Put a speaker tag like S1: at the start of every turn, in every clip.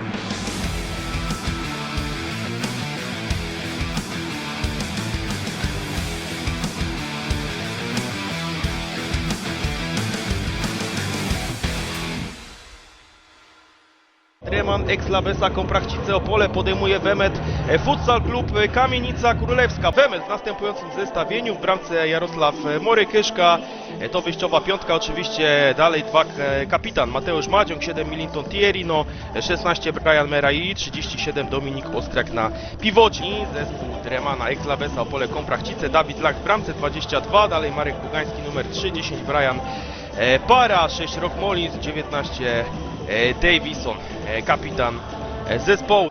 S1: Bye. Dreman, ex-Lawesa, Komprachcice, Opole podejmuje Wemet, e, Futsal Klub e, Kamienica Królewska. Wemet w następującym zestawieniu, w bramce Jarosław e, Morykyszka, to wyjściowa piątka oczywiście, dalej dwa kapitan Mateusz Madziąg, 7 Millington Thierry, no, e, 16 Brian Merai, 37 Dominik Ostrak na piwocie. Zespół Dremana, ex-Lawesa, Opole Komprachcice, Dawid Lach w bramce 22, dalej Marek Bugański numer 3, 10 Brian Para, 6 Rock Molins, 19 e, Davison, e, kapitan e, zespołu.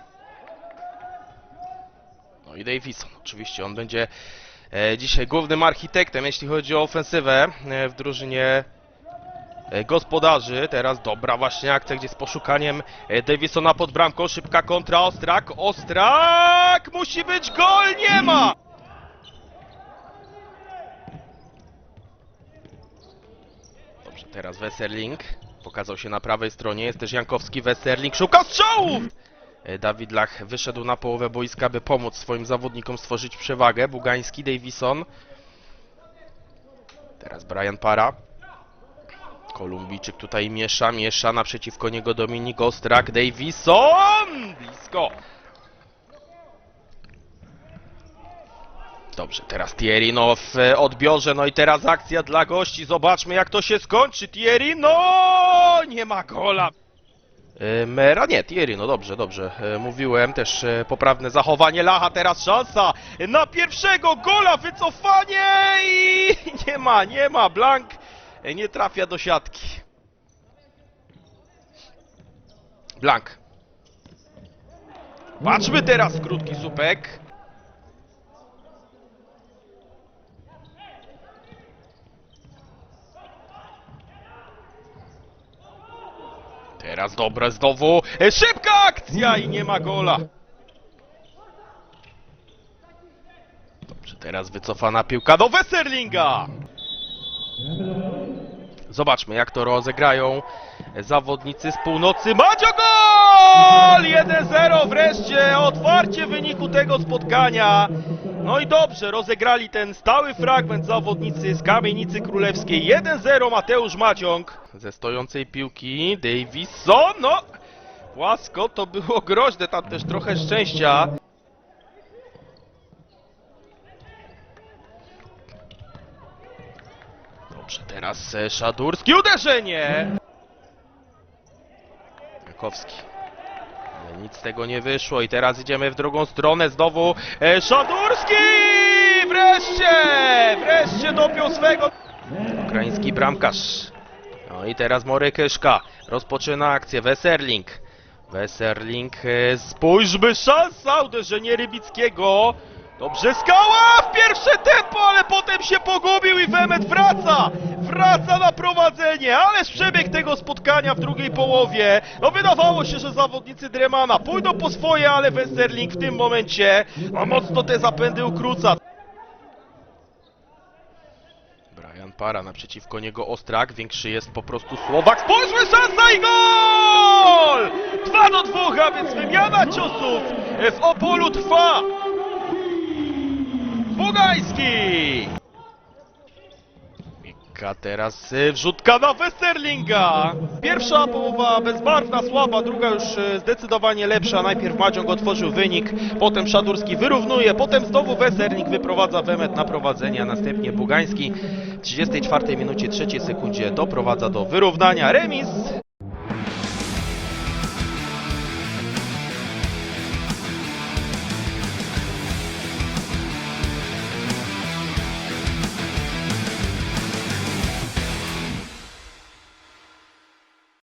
S1: No i Davison, oczywiście on będzie e, dzisiaj głównym architektem, jeśli chodzi o ofensywę e, w drużynie e, gospodarzy. Teraz dobra właśnie akcja, gdzie z poszukaniem e, Davisona pod bramką, szybka kontra, Ostrak, Ostrak! Musi być gol, nie ma! Dobrze, teraz Weserling pokazał się na prawej stronie, jest też Jankowski, Weserling, szuka strzałów! E, Dawid Lach wyszedł na połowę boiska, by pomóc swoim zawodnikom stworzyć przewagę. Bugański, Davison. Teraz Brian Para. Kolumbijczyk tutaj miesza, miesza naprzeciwko niego Dominik Ostrak, Davison! Blisko! Dobrze, teraz Thierry no w odbiorze, no i teraz akcja dla gości. Zobaczmy jak to się skończy. Thierry, no nie ma gola. Mera, nie, Thierry, no dobrze, dobrze. E, Mówiłem też e, poprawne zachowanie Lacha, teraz szansa na pierwszego gola, wycofanie i nie ma, nie ma. Blank e, nie trafia do siatki. Blank. Patrzmy teraz krótki słupek. Teraz dobre znowu. E, Szybka akcja i nie ma gola. Dobrze, teraz wycofana piłka do Weserlinga. Zobaczmy jak to rozegrają zawodnicy z północy. Madzio gol! 1-0 wreszcie, otwarcie wyniku tego spotkania. No i dobrze, rozegrali ten stały fragment zawodnicy z Kamienicy Królewskiej. 1-0 Mateusz Maciąg. Ze stojącej piłki Davison, no płasko to było groźne, tam też trochę szczęścia. Dobrze, teraz e, Szadurski, uderzenie! Jakowski. Nic z tego nie wyszło i teraz idziemy w drugą stronę, znowu e, Szadurski! Wreszcie! Wreszcie dopiął swego! Ukraiński bramkarz. No i teraz Morykyszka rozpoczyna akcję, Weserling. Weserling, e, spójrzmy, szansa, uderzenie Rybickiego. Dobrze, skała w pierwsze tempo, ale potem się pogubił i Wemet wraca! Wraca na prowadzenie, ależ przebieg tego spotkania w drugiej połowie. No wydawało się, że zawodnicy Dremana pójdą po swoje, ale Westerling w tym momencie no, mocno te zapędy ukróca. Brian Para naprzeciwko niego Ostrak, większy jest po prostu Słowak. Spójrzmy, szansa i gol! 2 do 2, a więc wymiana ciosów w Opolu trwa. Bugański! Mika teraz y, wrzutka na Westerlinga. Pierwsza połowa bezbarwna, słaba, druga już y, zdecydowanie lepsza. Najpierw Madziąg otworzył wynik, potem Szadurski wyrównuje, potem znowu Westerling wyprowadza Wemet na prowadzenie, a następnie Bugański w 34 minucie 3 sekundzie doprowadza do wyrównania. Remis